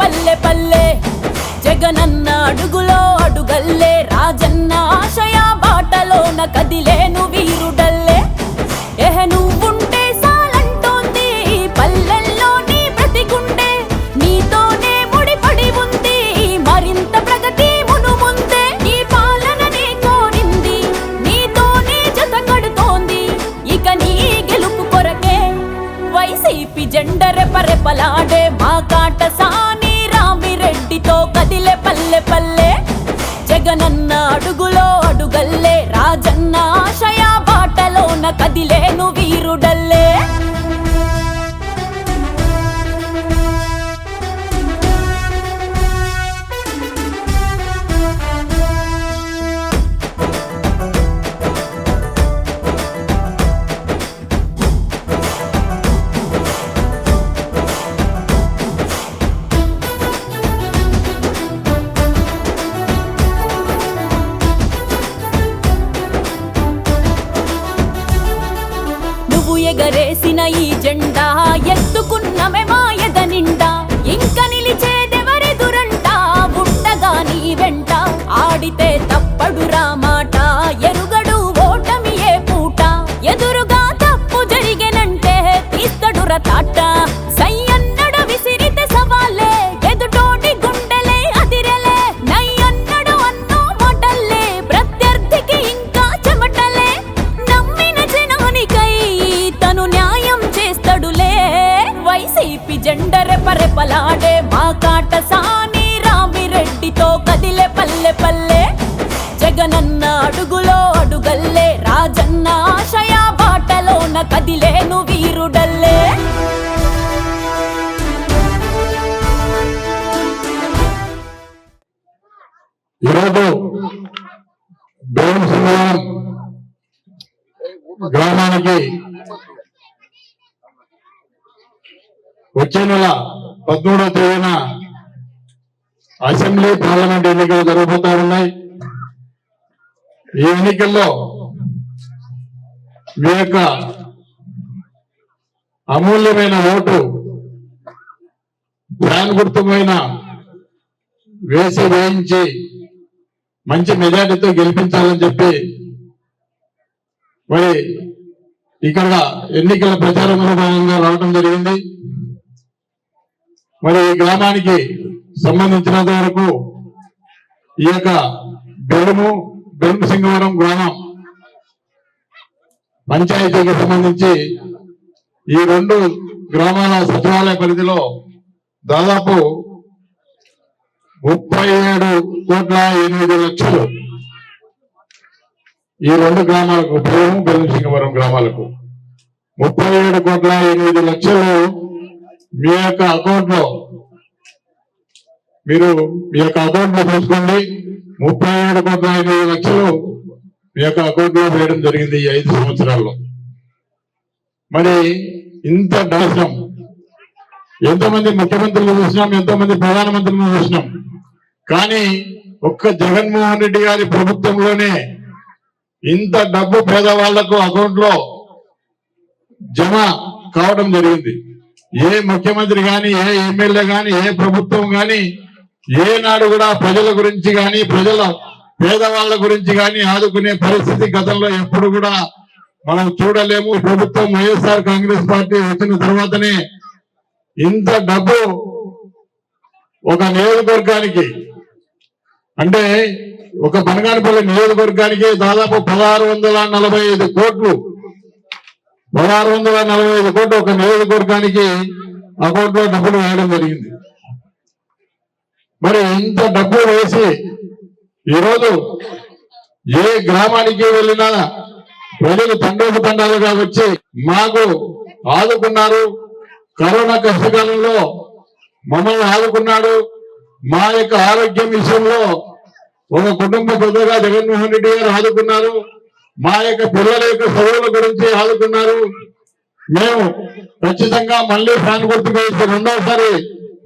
పల్లె పల్లె. జగనన్న అడుగులో అడుగల్లే రాజన్న ఆశయ బాటలోన కదిలేను వీరుడల్లే. ఎహ నువ్వుంటే సాలంటోంది పల్లెల్లో నీ బ్రతికుండే నీతోనే ముడిపడి ఉంది మరింత ప్రగతి మును ముందే నీ పాలననే కోరింది నీతోనే జత కడుతోంది. ఇక నీ గెలుపు కొరకే వైసీపీ జెండ రెపరెపలాడే అడుగల్లే రాజన్న ఆశయ బాటలోన కదిలేను రాజన్న అడుగులో అడుగల్లే రాజన్న ఆశయ బాటలోన కదిలేను వీరుడల్లే. ఈరోజు బేరం గ్రామానికి వచ్చే నెల పదమూడవ తేదీన అసెంబ్లీ పార్లమెంట్ ఎన్నికలు జరగబోతా ఉన్నాయి. ఈ ఎన్నికల్లో మీ యొక్క అమూల్యమైన ఓటు ఫ్యాన్ గుర్తుమైన వేసి వేయించి మంచి మెజార్టీతో గెలిపించాలని చెప్పి మరి ఇక్కడ ఎన్నికల ప్రచారంలో భాగంగా రావడం జరిగింది. మరి ఈ గ్రామానికి సంబంధించినంత వరకు ఈ యొక్క బెడుము బెడుము సింగవరం గ్రామం. పంచాయతీకి సంబంధించి ఈ రెండు గ్రామాల సచివాలయ పరిధిలో దాదాపు ముప్పై ఏడు కోట్ల ఎనిమిది లక్షలు ఈ రెండు గ్రామాలకు పూర్వం బెల్లిసింగవరం గ్రామాలకు. ముప్పై ఏడు కోట్ల ఎనిమిది లక్షలు మీ యొక్క అకౌంట్లో మీరు మీ యొక్క అకౌంట్లో చూసుకోండి ముప్పై ఏడు వందల ఎనిమిది లక్షలు మీ యొక్క అకౌంట్లో వేయడం జరిగింది ఈ ఐదు సంవత్సరాల్లో. మరి ఇంత నాశనం ఎంతో మంది ముఖ్యమంత్రులు చూసినాం ఎంతో మంది ప్రధానమంత్రులను చూసినాం. కానీ ఒక్క జగన్మోహన్ రెడ్డి గారి ప్రభుత్వంలోనే ఇంత డబ్బు పేదవాళ్ళకు అకౌంట్లో జమ కావడం జరిగింది. ఏ ముఖ్యమంత్రి కానీ ఏ ఎమ్మెల్యే కానీ ఏ ప్రభుత్వం కానీ ఏనాడు కూడా ప్రజల గురించి కానీ ప్రజల పేదవాళ్ళ గురించి కానీ ఆదుకునే పరిస్థితి గతంలో ఎప్పుడు కూడా మనం చూడలేము. ప్రభుత్వం వైఎస్ఆర్ కాంగ్రెస్ పార్టీ వచ్చిన తర్వాతనే ఇంత డబ్బు ఒక నియోజకవర్గానికి అంటే ఒక బనగానపల్లి నియోజకవర్గానికి దాదాపు పదహారు వందల నలభై ఐదు కోట్లు పదహారు వందల నలభై ఐదు కోట్లు ఒక నియోజకవర్గానికి అకౌంట్లో డబ్బులు వేయడం జరిగింది. మరి ఇంత డబ్బు వేసి ఈరోజు ఏ గ్రామానికి వెళ్ళినా ప్రజలు తండోపు తండాలుగా వచ్చి మాకు ఆదుకున్నారు. కరోనా కష్టకాలంలో మమ్మల్ని ఆదుకున్నాడు. మా యొక్క ఆరోగ్యం విషయంలో ఒక కుటుంబ పెద్దగా జగన్మోహన్ రెడ్డి గారు ఆదుకున్నారు. మా యొక్క పిల్లల యొక్క చదువుల గురించి ఆదుకున్నారు. మేము ఖచ్చితంగా మళ్ళీ ఫ్యాన్ గుర్తుకు వేసి రెండోసారి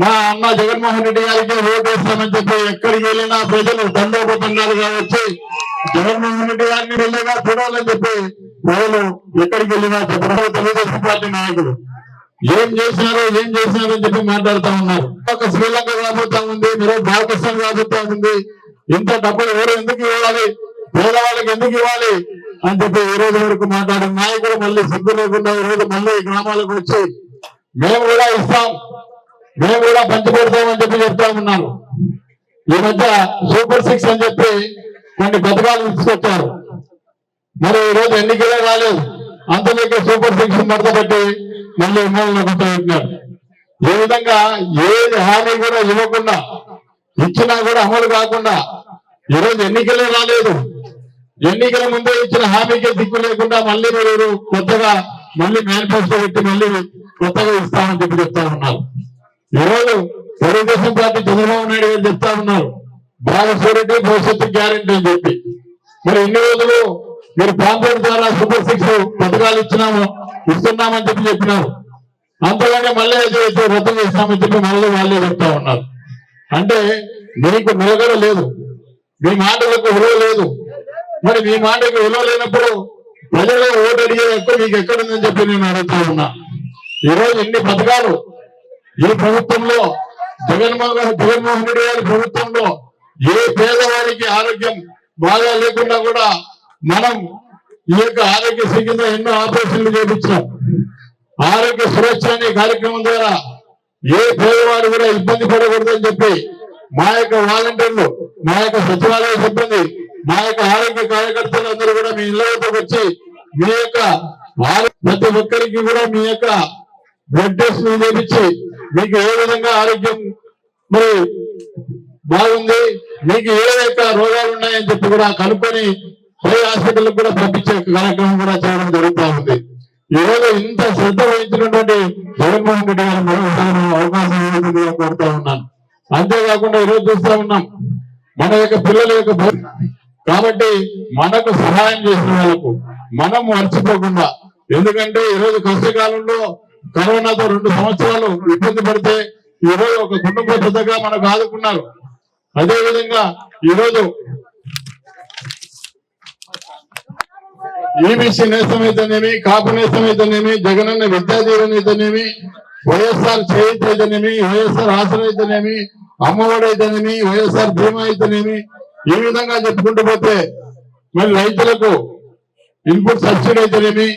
మా అన్న జగన్మోహన్ రెడ్డి గారికి ఓటేస్తామని చెప్పి ఎక్కడికి వెళ్ళినా ప్రజలు తండోపతండాలుగా వచ్చి జగన్మోహన్ రెడ్డి గారిని వెళ్ళేలా చూడాలని చెప్పి ప్రజలు ఎక్కడికి వెళ్ళినా చెప్పడం తెలుగుదేశం పార్టీ నాయకులు. ఏం చేసినారో ఏం చేసినారో అని చెప్పి మాట్లాడుతా ఉన్నారు. ఒక శ్రీలంక కాబోతా ఉంది మీరు పాకిస్తాన్ కాబోతా ఉంది. ఇంత డబ్బులు ఎవరు ఎందుకు ఇవ్వాలి? పేదవాళ్ళకి ఎందుకు ఇవ్వాలి? అని చెప్పి ఈ రోజు వరకు మాట్లాడిన నాయకులు మళ్ళీ సిగ్గు లేకుండా ఈ రోజు మళ్ళీ గ్రామాలకు వచ్చి మేము కూడా ఇస్తాం. మేము కూడా పంచిపెడతామని చెప్పి చెప్తా ఉన్నారు ఈ మధ్య సూపర్ సిక్స్ అని చెప్పి కొన్ని పథకాలు తీసుకొచ్చారు. మరి ఈ రోజు ఎన్నికలే రాలేదు. అంతలోకి సూపర్ సిక్స్ మడత పెట్టి మళ్ళీ మూలన పెట్టినారు ఈ విధంగా ఏది హామీ కూడా ఇవ్వకుండా ఇచ్చినా కూడా అమలు కాకుండా ఈ రోజు ఎన్నికలే రాలేదు. ఎన్నికల ముందే ఇచ్చిన హామీకే దిక్కు లేకుండా మళ్ళీ మీరు కొత్తగా మళ్ళీ మేనిఫెస్టో పెట్టి మళ్ళీ కొత్తగా ఇస్తామని చెప్పి చెప్తా ఉన్నారు ఈరోజు తెలుగుదేశం పార్టీ చంద్రబాబు నాయుడు గారు చెప్తా ఉన్నారు. భాగస్వామ్యం భవిష్యత్తు గ్యారెంటీ అని చెప్పి. మరి ఇన్ని రోజులు మీరు పాంపేట్ ద్వారా సూపర్ సిక్స్ పథకాలు ఇచ్చినాము ఇస్తున్నామని చెప్పి చెప్పినారు. అంతలోనే మళ్ళీ అయితే రద్దు చేస్తామని చెప్పి మళ్ళీ వాళ్ళే చెప్తా ఉన్నారు. అంటే మీకు నిలకడ లేదు. మీ మాటలకు విలువ లేదు. మరి మీ మాటకు విలువ లేనప్పుడు ప్రజలు ఓటు అడిగే ఎక్కువ మీకు ఎక్కడుందని చెప్పి నేను అడుగుతా ఉన్నా. ఈ రోజు ఎన్ని పథకాలు ఈ ప్రభుత్వంలో జగన్మోహన్ జగన్మోహన్ రెడ్డి గారి ప్రభుత్వంలో ఏ పేదవాడికి ఆరోగ్యం బాగా లేకుండా కూడా మనం ఈ యొక్క ఆరోగ్యశ్రీ కింద ఎన్నో ఆపరేషన్లు చేపించాం ఆరోగ్య సురక్ష అనే కార్యక్రమం ద్వారా ఏ పేదవాడు కూడా ఇబ్బంది పడకూడదని చెప్పి మా యొక్క వాలంటీర్లు మా యొక్క సచివాలయ సిబ్బంది మా యొక్క ఆరోగ్య కార్యకర్తలు అందరూ కూడా మీ ఇళ్ళ వద్దకు వచ్చి మీ యొక్క ప్రతి ఒక్కరికి కూడా మీ యొక్క బ్లడ్ టెస్ట్ చేపించి మీకు ఏ విధంగా ఆరోగ్యం? మరి బాగుంది? మీకు ఏ యొక్క రోగాలు ఉన్నాయని చెప్పి కూడా కనుక్కొని పై హాస్పిటల్ కూడా పంపించే కార్యక్రమం కూడా చేయడం జరుగుతూ ఉంది. ఏదో ఇంత శ్రద్ధ వహించినటువంటి జగన్మోహన్ రెడ్డి గారు మరోసారి అవకాశం ఇవ్వాల్సిందిగా కోరుతా ఉన్నాను. అంతేకాకుండా ఈ రోజు చూస్తా ఉన్నాం మన యొక్క పిల్లల యొక్క కాబట్టి మనకు సహాయం చేసిన వాళ్ళకు మనం మర్చిపోకుండా ఎందుకంటే ఈ రోజు కష్టకాలంలో కరోనాతో రెండు సంవత్సరాలు ఇబ్బంది పడితే ఈరోజు ఒక కుటుంబ పెద్దగా మనకు ఆదుకున్నారు. అదే విధంగా ఈ ఈబీసీ నేస్తమైతేనేమి అయితేనేమి కాపు నేస్తమైతేనేమి జగనన్న విద్యాదీవెన అయితేనేమి వైఎస్ఆర్ చేయిత అయితేనేమి వైఎస్ఆర్ ఆసరా అయితేనేమి అమ్మఒడి అయితేనేమి వైఎస్ఆర్ భీమా అయితేనేమి ఈ విధంగా చెప్పుకుంటూ పోతే మరి రైతులకు ఇన్పుట్ సబ్సిడీ అయితేనేమి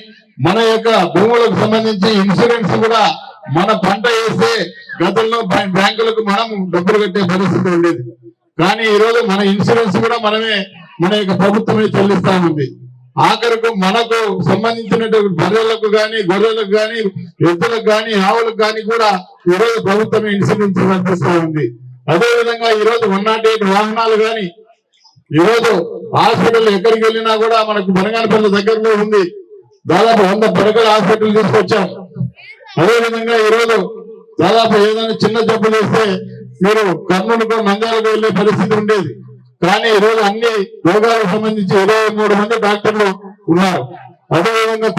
మన యొక్క భూములకు సంబంధించి ఇన్సూరెన్స్ కూడా మన పంట వేస్తే గతంలో బ్యాంకులకు మనం డబ్బులు కట్టే పరిస్థితి ఉండేది. కానీ ఈ రోజు మన ఇన్సూరెన్స్ కూడా మనమే మన యొక్క ప్రభుత్వమే చెల్లిస్తా ఉంది. ఆఖరకు మనకు సంబంధించినటువంటి బర్రెలకు కానీ గొర్రెలకు కానీ ఎద్దులకు కానీ ఆవులకు కానీ కూడా ఈ రోజు ప్రభుత్వమే ఇన్సూరెన్స్ వర్తిస్తూ ఉంది. అదే విధంగా ఈ రోజు వన్ నాట్ ఎయిట్ వాహనాలు కానీ ఈరోజు హాస్పిటల్ ఎక్కడికి వెళ్ళినా కూడా మనకు బనగానపల్లి దగ్గరలో ఉంది. దాదాపు వంద పడకల హాస్పిటల్ తీసుకొచ్చాం. అదే విధంగా ఈ రోజు దాదాపు ఏదైనా చిన్న జబ్బు చేస్తే మీరు కర్నూలుకో మంగాలకు వెళ్ళే పరిస్థితి ఉండేది. కానీ ఈ రోజు అన్ని రోగాలకు సంబంధించి ఇరవై మూడు మంది డాక్టర్లు ఉన్నారు. అదే విధంగా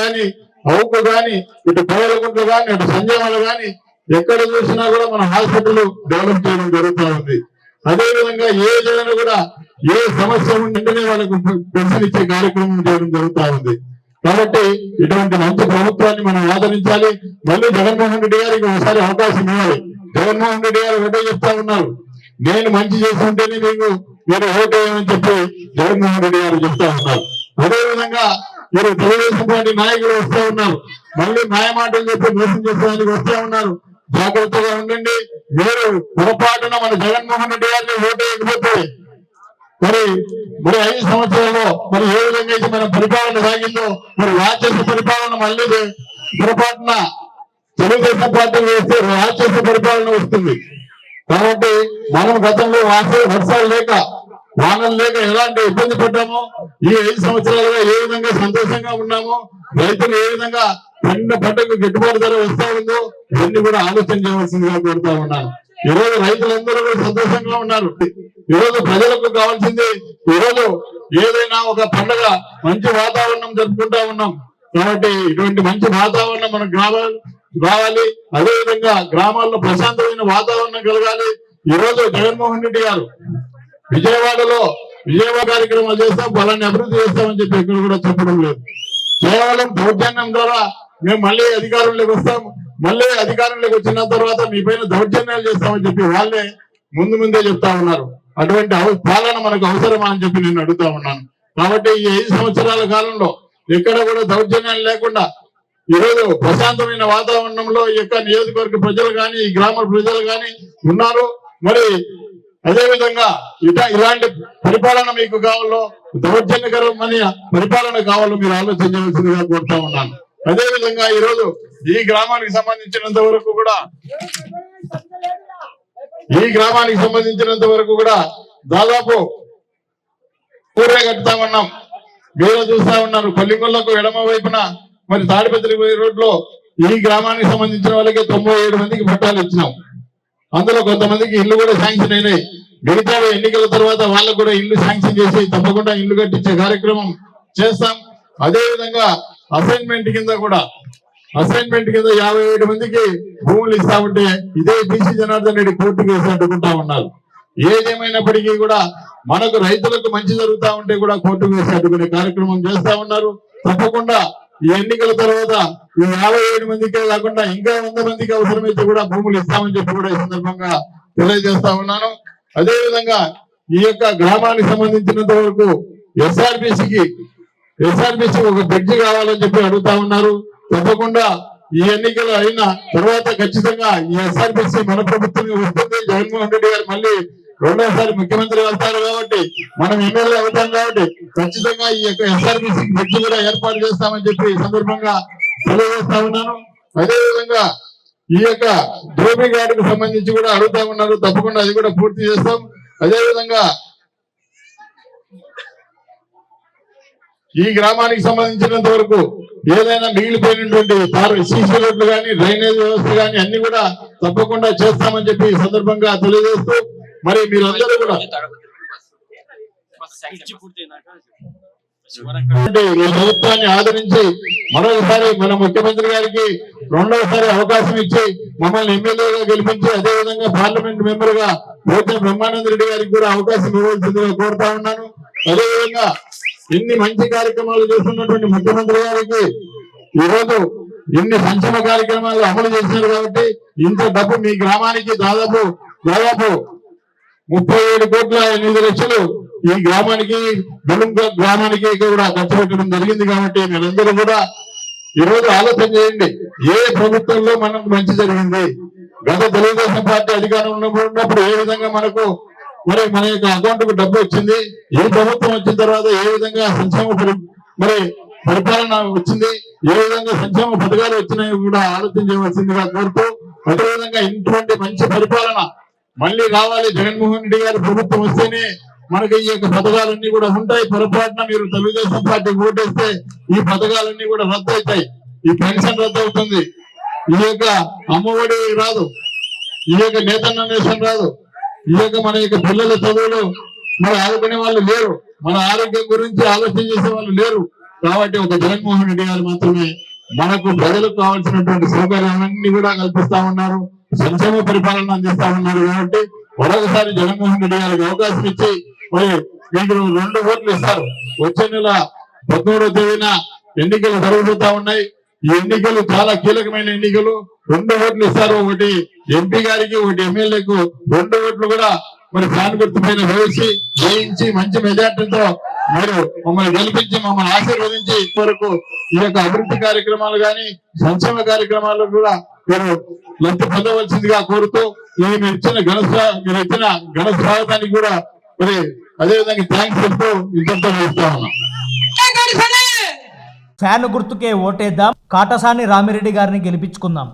కానీ అవుకు గాని ఇటు కోయలగుంట కానీ ఇటు సంజయవాడ గాని ఎక్కడ చూసినా కూడా మన హాస్పిటల్ డెవలప్ చేయడం జరుగుతూ ఉంది. అదే విధంగా ఏ జగన్ కూడా ఏ సమస్య ఉంటేనే వాళ్ళకు పెన్షన్ ఇచ్చే కార్యక్రమం చేయడం జరుగుతూ ఉంది. కాబట్టి ఇటువంటి మంచి ప్రభుత్వాన్ని మనం ఆదరించాలి. మళ్ళీ జగన్మోహన్ రెడ్డి గారికి ఒకసారి అవకాశం ఇవ్వాలి. జగన్మోహన్ రెడ్డి గారు ఒకటే చెప్తా ఉన్నారు. నేను మంచి చేస్తుంటేనే మీకు మీరు ఓటేయమని చెప్పి జగన్మోహన్ రెడ్డి గారు చెప్తా ఉన్నారు. అదే విధంగా మీరు తెలుగుదేశం పార్టీ నాయకులు వస్తూ ఉన్నారు. మళ్ళీ మాయమాటలు చెప్పి మోసం చేసేందుకు వస్తూ ఉన్నారు. జాగ్రత్తగా ఉండండి. మీరు పొరపాటున మన జగన్మోహన్ రెడ్డి గారిని ఓటేయకపోతే మరి మరి ఐదు సంవత్సరాల్లో మరి ఏ విధంగా అయితే మన పరిపాలన సాగిందో మరి రాక్షస పరిపాలన మళ్ళీ పొరపాటున తెలుగుదేశం పార్టీ వేస్తే రాక్షస పరిపాలన వస్తుంది. కాబట్టి మనం గతంలో వాసే వర్షాలు లేక వానలు లేక ఎలాంటి ఇబ్బంది పడ్డామో ఈ ఐదు సంవత్సరాలుగా ఏ విధంగా సంతోషంగా ఉన్నామో రైతులు ఏ విధంగా పండిన పంటకు గిట్టుబాటు ధర వస్తా ఉందో ఇవన్నీ కూడా ఆలోచన చేయవలసిందిగా కోరుతా ఉన్నాను. ఈరోజు రైతులందరూ కూడా సంతోషంగా ఉన్నారు. ఈరోజు ప్రజలకు కావాల్సింది ఈరోజు రోజు ఏదైనా ఒక పండగ మంచి వాతావరణం జరుపుకుంటా ఉన్నాం. కాబట్టి ఇటువంటి మంచి వాతావరణం మనకు కావాలి రావాలి. అదే విధంగా గ్రామాల్లో ప్రశాంతమైన వాతావరణం కలగాలి. ఈరోజు జగన్మోహన్ రెడ్డి గారు విజయవాడలో విజయవాడ కార్యక్రమాలు చేస్తాం. బలాన్ని అభివృద్ధి చేస్తామని చెప్పి ఎక్కడ కూడా చెప్పడం లేదు. కేవలం దౌర్జన్యం ద్వారా మేము మళ్ళీ అధికారంలోకి వస్తాము మళ్ళీ అధికారంలోకి వచ్చిన తర్వాత మీ పైన దౌర్జన్యాలు చేస్తామని చెప్పి వాళ్ళే ముందు ముందే చెప్తా ఉన్నారు. అటువంటి పాలన మనకు అవసరమా అని చెప్పి నేను అడుగుతా ఉన్నాను. కాబట్టి ఈ ఐదు సంవత్సరాల కాలంలో ఎక్కడ కూడా దౌర్జన్యాలు లేకుండా ఈరోజు ప్రశాంతమైన వాతావరణంలో ఈ యొక్క నియోజకవర్గ ప్రజలు కానీ ఈ గ్రామ ప్రజలు కానీ ఉన్నారు. మరి అదే విధంగా ఇట ఇలాంటి పరిపాలన మీకు కావాలో దౌర్జన్యకరమైన పరిపాలన కావాలో మీరు ఆలోచించవలసిందిగా కోరుతా ఉన్నాను. అదేవిధంగా ఈరోజు ఈ గ్రామానికి సంబంధించినంత వరకు కూడా ఈ గ్రామానికి సంబంధించినంత వరకు కూడా దాదాపు కూరే కట్టుతా ఉన్నాం. మీరు చూస్తా ఉన్నారు. కొల్లికొల్లకు ఎడమ వైపున మరి తాడిపత్రి రోడ్లో ఈ గ్రామానికి సంబంధించిన వాళ్ళకి తొంభై ఏడు మందికి పట్టాలు ఇచ్చినాం. అందులో కొంతమందికి ఇల్లు కూడా శాంక్షన్ అయినాయి. మిగతా ఎన్నికల తర్వాత వాళ్ళకు కూడా ఇల్లు శాంక్షన్ చేసి తప్పకుండా ఇల్లు కట్టించే కార్యక్రమం చేస్తాం. అదే విధంగా అసైన్మెంట్ కింద కూడా అసైన్మెంట్ కింద యాభై ఏడు మందికి భూములు ఇస్తా ఉంటే ఇదే బీసీ జనార్దన్ రెడ్డి కోర్టు వేసి అడ్డుకుంటా ఉన్నారు. ఏదేమైనప్పటికీ కూడా మనకు రైతులకు మంచి జరుగుతా ఉంటే కూడా కోర్టు వేసి అడ్డుకునే కార్యక్రమం చేస్తా ఉన్నారు. తప్పకుండా ఈ ఎన్నికల తర్వాత ఈ యాభై ఏడు మందికే కాకుండా ఇంకా వంద మందికి అవసరమైతే కూడా భూములు ఇస్తామని చెప్పి కూడా ఈ సందర్భంగా తెలియజేస్తా ఉన్నాను. అదే విధంగా ఈ యొక్క గ్రామానికి సంబంధించినంత వరకు ఎస్ఆర్బిసికి ఎస్ఆర్బిసి ఒక బ్రిడ్జ్ కావాలని చెప్పి అడుగుతా ఉన్నారు. తప్పకుండా ఈ ఎన్నికలు అయిన తర్వాత ఖచ్చితంగా ఈ ఎస్ఆర్బిసి మన ప్రభుత్వం వస్తుంది జగన్మోహన్ రెడ్డి గారు మళ్ళీ రెండోసారి ముఖ్యమంత్రి అవుతారు కాబట్టి మనం ఎమ్మెల్యే అవుతాం కాబట్టి ఖచ్చితంగా ఈ యొక్క ఎస్ఆర్బిసి బ్రిడ్జి కూడా ఏర్పాటు చేస్తామని చెప్పి ఈ సందర్భంగా తెలియజేస్తా ఉన్నాను. అదేవిధంగా ఈ యొక్క ధోబీ గార్డుకు సంబంధించి కూడా అడుగుతా ఉన్నారు. తప్పకుండా అది కూడా పూర్తి చేస్తాం. అదే విధంగా ఈ గ్రామానికి సంబంధించినంత వరకు ఏదైనా మిగిలిపోయినటువంటి తారు సీసీ రోడ్లు కానీ డ్రైనేజ్ వ్యవస్థ కానీ అన్ని కూడా తప్పకుండా చేస్తామని చెప్పి ఈ సందర్భంగా తెలియజేస్తూ మరి మీరందరూ కూడా అంటే ఈ ప్రభుత్వాన్ని ఆదరించి మరొకసారి మన ముఖ్యమంత్రి గారికి రెండవసారి అవకాశం ఇచ్చి మమ్మల్ని ఎమ్మెల్యేగా గెలిపించి అదే విధంగా పార్లమెంట్ మెంబర్గా పోతే బ్రహ్మానంద రెడ్డి గారికి కూడా అవకాశం ఇవ్వాల్సిందిగా కోరుతా ఉన్నాను. అదే విధంగా ఇన్ని మంచి కార్యక్రమాలు చేస్తున్నటువంటి ముఖ్యమంత్రి గారికి ఈరోజు రోజు ఇన్ని సంక్షేమ కార్యక్రమాలు అమలు చేసినారు కాబట్టి ఇంత డబ్బు మీ గ్రామానికి దాదాపు దాదాపు ముప్పై ఏడు కోట్ల ఎనిమిది లక్షలు ఈ గ్రామానికి బెలుం గ్రామానికి కూడా ఖర్చు పెట్టడం జరిగింది కాబట్టి మీరందరూ కూడా ఈ రోజు ఆలోచన చేయండి. ఏ ప్రభుత్వంలో మనకు మంచి జరిగింది? గత తెలుగుదేశం పార్టీ అధికారం ఉన్నప్పుడు ఏ విధంగా మనకు మరి మన యొక్క అకౌంట్కు డబ్బు వచ్చింది ఏ ప్రభుత్వం వచ్చిన తర్వాత ఏ విధంగా సంక్షేమ మరి పరిపాలన వచ్చింది ఏ విధంగా సంక్షేమ పథకాలు వచ్చినాయి కూడా ఆలోచన చేయవలసిందిగా కోరుతూ అదేవిధంగా ఇటువంటి మంచి పరిపాలన మళ్ళీ రావాలి. జగన్మోహన్ రెడ్డి గారి ప్రభుత్వం వస్తేనే మనకి ఈ యొక్క పథకాలన్నీ కూడా ఉంటాయి. పొరపాటున మీరు తెలుగుదేశం పార్టీ ఓటేస్తే ఈ పథకాలన్నీ కూడా రద్దు అవుతాయి. ఈ పెన్షన్ రద్దు అవుతుంది. ఈ యొక్క అమ్మఒడి రాదు. ఈ యొక్క నేతన్న రాదు. లేక మన యొక్క పిల్లల చదువులు. మరి ఆదుకునే వాళ్ళు లేరు. మన ఆరోగ్యం గురించి ఆలోచన చేసే వాళ్ళు లేరు. కాబట్టి ఒక జగన్మోహన్ రెడ్డి గారు మాత్రమే మనకు ప్రజలకు కావాల్సినటువంటి సౌకర్యాలన్నీ కూడా కల్పిస్తా ఉన్నారు. సంక్షేమ పరిపాలన అందిస్తా ఉన్నారు కాబట్టి మరొకసారి జగన్మోహన్ రెడ్డి గారికి అవకాశం ఇచ్చి మరి మీకు రెండు ఓట్లు ఇస్తారు. వచ్చే నెల పదమూడవ తేదీన ఎన్నికలు జరుగుతూ ఉన్నాయి. ఈ ఎన్నికలు చాలా కీలకమైన ఎన్నికలు. రెండు ఓట్లు ఇస్తారు ఒకటి ఎంపీ గారికి ఒకటి ఎమ్మెల్యేకు. రెండు ఓట్లు కూడా మరి ఫ్యాన్ గుర్తు పైన వేసి వేయించి మంచి మెజార్టీతో మీరు మమ్మల్ని గెలిపించి మమ్మల్ని ఆశీర్వదించి ఇప్పటివరకు ఈ యొక్క అభివృద్ధి కార్యక్రమాలు కానీ సంక్షేమ కార్యక్రమాలు కూడా మీరు లబ్ధి పొందవలసిందిగా కోరుతూ ఈ మీరు ఇచ్చిన ఘన మీరు ఇచ్చిన ఘన స్వాగతానికి కూడా మరి అదే విధంగా థ్యాంక్స్ చెప్తూ ఇంతటితో వేస్తా ఉన్నాం. ఫ్యాన్ గుర్తుకే ఓటేద్దాం కాటసాని రామిరెడ్డి గారిని గెలిపించుకుందాం.